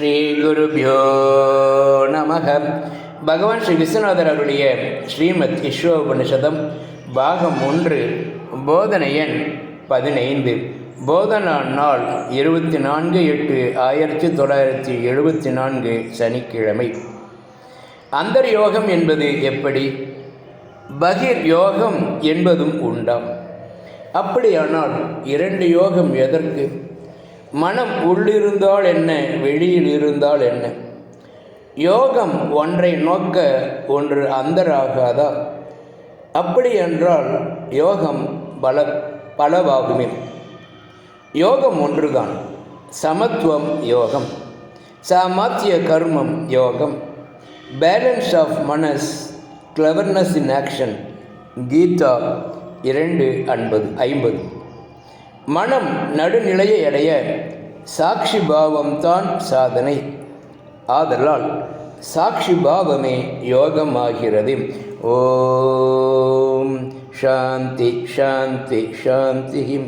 ஸ்ரீ குருபியோ நமக. பகவான் ஸ்ரீ விஸ்வநாதர் அவருடைய ஸ்ரீமத் உபனிஷதம் பாகம் ஒன்று போதனை பதினைந்து. போதனா நாள் இருபத்தி நான்கு எட்டு ஆயிரத்தி தொள்ளாயிரத்தி எழுபத்தி நான்கு சனிக்கிழமை. அந்தர் யோகம் என்பது எப்படி? பகிர் யோகம் என்பதும் உண்டாம். அப்படியானால் இரண்டு யோகம் எதற்கு? மனம் உள்ளிருந்தால் என்ன வெளியில் இருந்தால் என்ன? யோகம் ஒன்றை நோக்க ஒன்று அந்தராகாதா? அப்படி என்றால் யோகம் பல பலவாகுமே. யோகம் ஒன்றுதான் சமத்துவம் யோகம் சாமாத்திய கர்மம் யோகம் பேலன்ஸ் ஆஃப் மனஸ் கிளவர்னஸ் இன் ஆக்ஷன் கீதா இரண்டு அன்பது ஐம்பது. மனம் நடுநிலையை அடைய சாட்சி பாவம்தான் சாதனை. ஆதலால் சாட்சி பாவமே யோகமாகிறது. ஓம் சாந்தி சாந்தி சாந்தி